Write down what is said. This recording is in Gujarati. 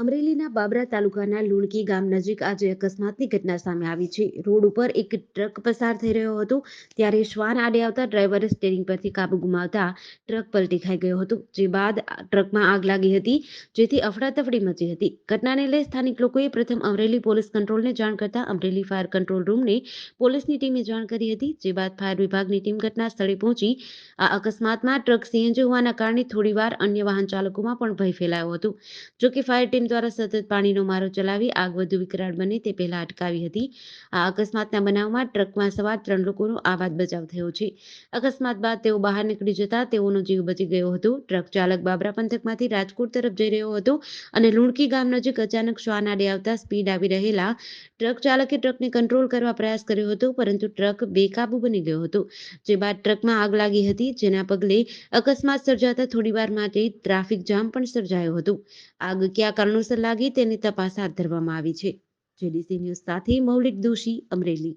અમરેલીના બાબરા તાલુકાના લુણકી ગામ નજીક આજે અકસ્માતની ઘટના સામે આવી છે. રોડ ઉપર એક ટ્રક પસાર થઈ રહ્યો હતો, ત્યારે શ્વાન આડે આવતા ડ્રાઈવરે સ્ટેરિંગ પરથી કાબુ ગુમાવતા ટ્રક પલટી ખાઈ ગયો હતો, જે બાદ ટ્રકમાં આગ લાગી હતી, જેથી અફડાતફડી મચી હતી. ઘટનાને લઈ સ્થાનિક લોકોએ પ્રથમ અમરેલી પોલીસ કંટ્રોલને જાણ કરતા અમરેલી ફાયર કંટ્રોલ રૂમને પોલીસની ટીમે જાણ કરી હતી, જે બાદ ફાયર વિભાગની ટીમ ઘટના સ્થળે પહોંચી. આ અકસ્માતમાં ટ્રક સીએનજી હોવાના કારણે થોડીવાર અન્ય વાહન ચાલકોમાં પણ ભય ફેલાયો હતો. જોકે ફાયર ટીમ દ્વારા સતત પાણીનો મારો ચલાવી આગ વધુ વિકરાળ બને તે પહેલા અટકાવી હતી. આ અકસ્માતના બનાવમાં ટ્રકમાં સવાર ત્રણ લોકોનો આબાદ બચાવ થયો છે. અકસ્માત બાદ તેઓ બહાર નીકળી જતા તેઓનો જીવ બચી ગયો હતો. ટ્રક ચાલક બાબરા પંથકમાંથી રાજકોટ તરફ જઈ રહ્યો હતો અને લુણકી ગામ નજીક અચાનક શ્વાન આડે આવતા સ્પીડ આવી રહેલા ટ્રક ચાલકે ટ્રકને કંટ્રોલ કરવા પ્રયાસ કર્યો હતો, પરંતુ ટ્રક બેકાબુ બની ગયો હતો. જે બાદ ટ્રકમાં આગ લાગી હતી, જેના પગલે અકસ્માત સર્જાતા થોડીવાર માટે ટ્રાફિક જામ પણ સર્જાયો હતો. આગ ક્યાં કયા કારણોસર લાગી તેની તપાસ હાથ ધરવામાં આવી છે. જેડીસી ન્યૂઝ સાથે મૌલિક દોશી અમરેલી.